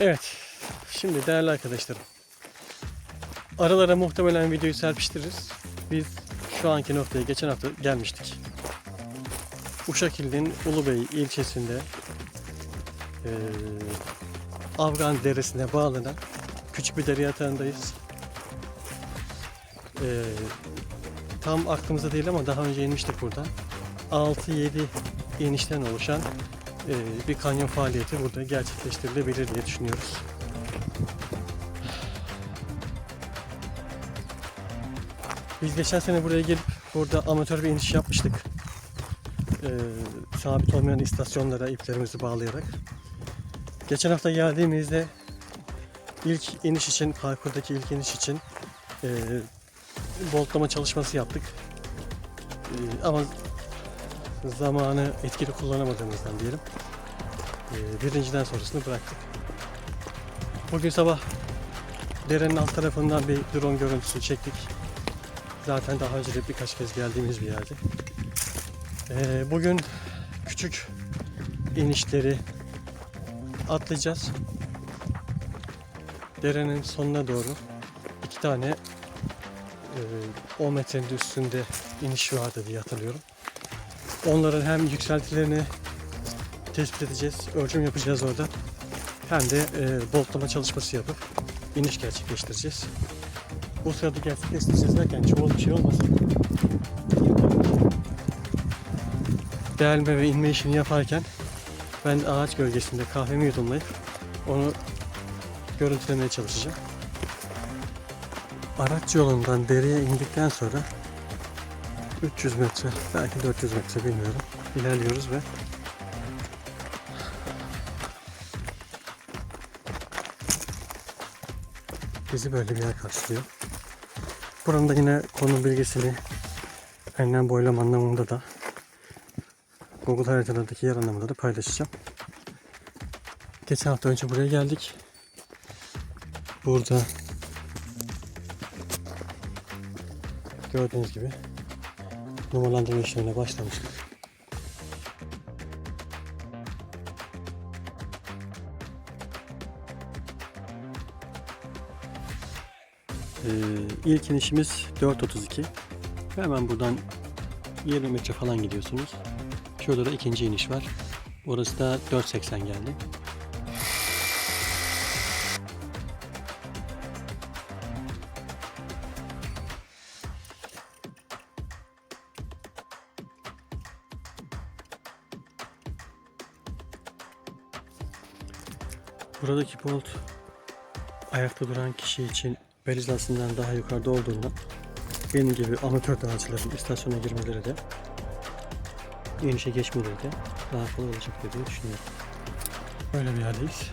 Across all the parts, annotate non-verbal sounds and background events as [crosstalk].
Evet. Şimdi değerli arkadaşlarım. Aralara muhtemelen videoyu serpiştiririz. Biz şu anki noktaya geçen hafta gelmiştik. Uşak ilinin Ulubey ilçesinde eee Afgan Deresi'ne bağlanan küçük bir dere yatağındayız. Eee, tam aklımızda değil ama daha önce inmiştik burada. 6-7 inişten oluşan bir kanyon faaliyeti burada gerçekleştirilebilir diye düşünüyoruz. Biz geçen sene buraya gelip burada amatör bir iniş yapmıştık. Eee, sabit olmayan istasyonlara iplerimizi bağlayarak. Geçen hafta geldiğimizde ilk iniş için, parkurdaki ilk iniş için eee boltlama çalışması yaptık. Eee, ama zamanı etkili kullanamadığımızdan diyelim. Eee, birinciden sonrasını bıraktık. Bugün sabah derenin alt tarafından bir drone görüntüsü çektik. Zaten daha önce de birkaç kez geldiğimiz bir yerde. Eee, bugün küçük inişleri atlayacağız. Derenin sonuna doğru iki tane eee 10 metrenin üstünde iniş vardı diye hatırlıyorum. Onların hem yükseltilerini tespit edeceğiz, ölçüm yapacağız orada. Hem de eee boltlama çalışması yapıp iniş gerçekleştireceğiz. Bu sırada gerçekleştireceğiz derken çoğul bir şey olmasın. Delme ve inme işini yaparken ben ağaç gölgesinde kahvemi yudumlayıp onu görüntülemeye çalışacağım. Araç yolundan dereye indikten sonra 300 metre, belki 400 metre bilmiyorum. ilerliyoruz ve bizi böyle bir yer karşılıyor. Buranın da yine konum bilgisini enlem boylam anlamında da Google haritalardaki yer anlamında da paylaşacağım. Geçen hafta önce buraya geldik. Burada gördüğünüz gibi numaralandırma işlemine başlamıştık. Ee, ilk inişimiz 4.32. Hemen buradan 20 metre falan gidiyorsunuz. Şurada da ikinci iniş var. Orası da 4.80 geldi. Buradaki bolt ayakta duran kişi için bel hizasından daha yukarıda olduğundan benim gibi amatör dağcıların istasyona girmeleri de inişe geçmeleri de daha kolay olacak diye düşünüyorum. Böyle bir yerdeyiz.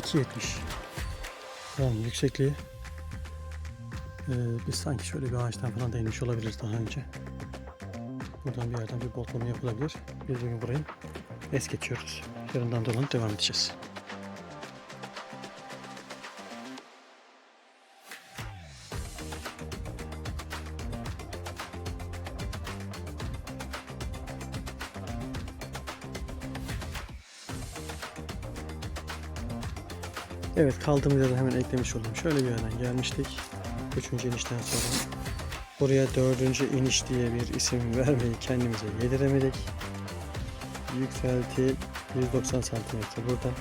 2.70 yani yüksekliği Ee, biz sanki şöyle bir ağaçtan falan da inmiş olabiliriz daha önce. Buradan bir yerden bir boltlama yapılabilir. Biz bugün burayı es geçiyoruz. Yarından dolanıp devam edeceğiz. Evet kaldığımız yerden hemen eklemiş olayım. Şöyle bir yerden gelmiştik. Üçüncü inişten sonra. Buraya dördüncü iniş diye bir isim vermeyi kendimize yediremedik. Yükselti 190 santimetre burada.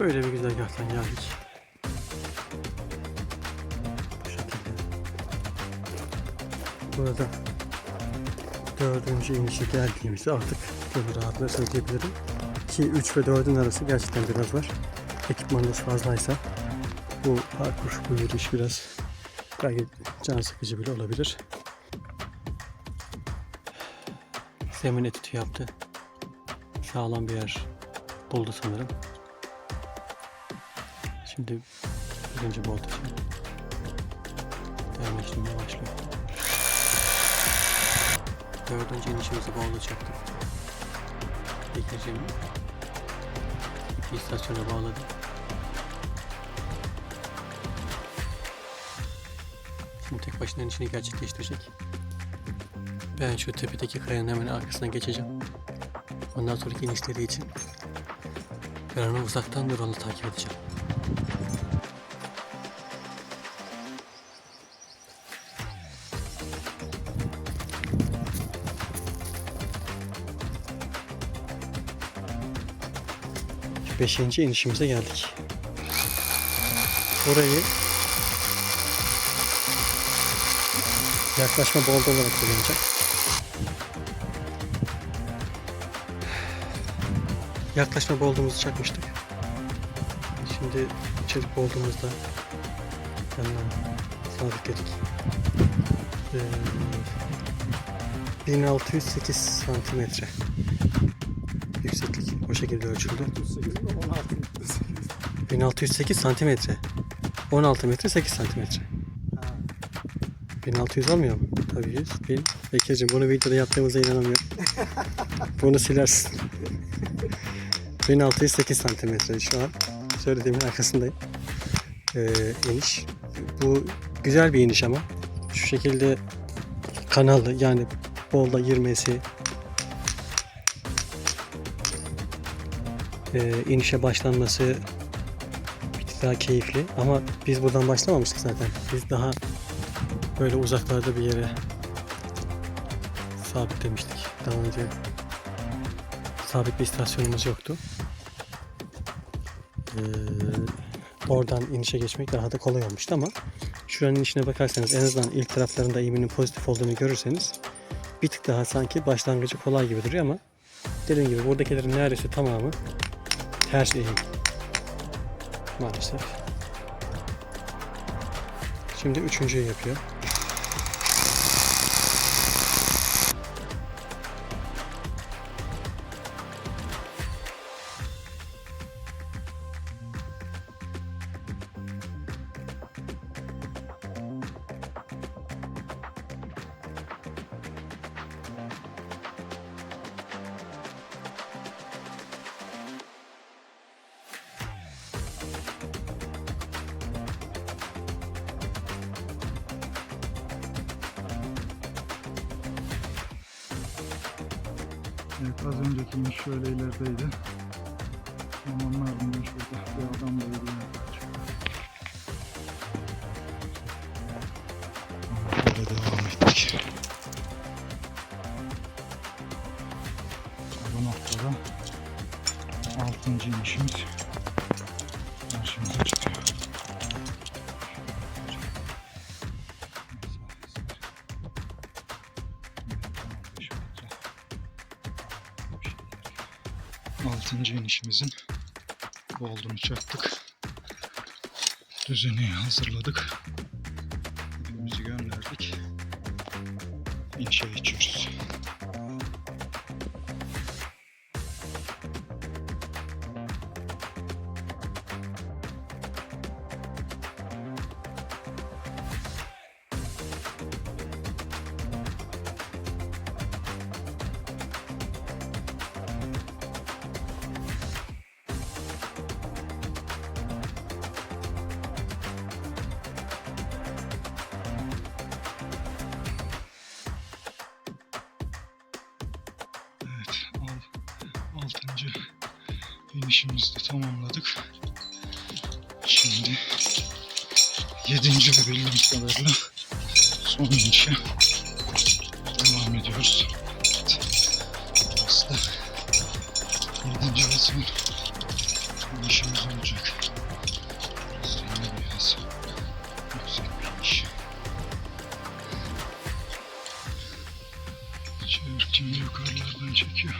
Böyle bir güzergahtan geldik. Bu şekilde. Burada dördüncü inişe geldiğimizde artık gönül rahatlığı söyleyebilirim. Ki 3 ve 4'ün arası gerçekten biraz var. Ekipmanınız fazlaysa bu parkur, bu yürüyüş biraz Belki can sıkıcı bile olabilir. Zemin etütü yaptı. Sağlam bir yer buldu sanırım. Şimdi birinci vermek için başlıyor. Dördüncü inişimizi bolda çaktık. Bekleyeceğim. İstasyona bağladım. Şimdi tek başına inişini gerçekleştirecek. Ben şu tepedeki kayanın hemen arkasına geçeceğim. Ondan sonraki inişleri için ben onu uzaktan drone'la takip edeceğim. Beşinci inişimize geldik. Burayı yaklaşma bolda olarak kullanacak. Yaklaşma boldumuzu çakmıştık. Şimdi içerik boldumuzda yanına sabitledik. Ee, 1608 santimetre şekilde ölçüldü. 1608 santimetre. 16 metre 8 santimetre. 1600 olmuyor mu? Tabii 100. 1000. Bekir'cim bunu videoda yaptığımıza inanamıyorum. [laughs] bunu silersin. 1608 santimetre şu an. Söylediğimin arkasındayım. Ee, iniş. Bu güzel bir iniş ama. Şu şekilde kanalı yani bolda girmesi e, inişe başlanması bir tık daha keyifli ama biz buradan başlamamıştık zaten. Biz daha böyle uzaklarda bir yere sabitlemiştik. Daha önce sabit bir istasyonumuz yoktu. Ee, oradan inişe geçmek daha da kolay olmuştu ama şuranın inişine bakarsanız en azından ilk taraflarında eğiminin pozitif olduğunu görürseniz bir tık daha sanki başlangıcı kolay gibi duruyor ama dediğim gibi buradakilerin neredeyse tamamı ters eğim maalesef. Şimdi üçüncüyü yapıyor. Evet az önceki iniş şöyle ilerideydi. Onun ardından şurada bir adam da. Böyle devam ettik. Bu noktada 6. inişimiz Altıncı inişimizin olduğunu çaktık. Düzeni hazırladık. Ipimizi gönderdik. İnşa geçiyoruz. Altıncı inişimizi de tamamladık. Şimdi yedinci ve bildiğim kadarıyla son inişe devam ediyoruz. Burası da yedinci ve son inişimiz olacak. Burası biraz yüksek bir iniş. Çevir kimi yukarılardan çekiyor.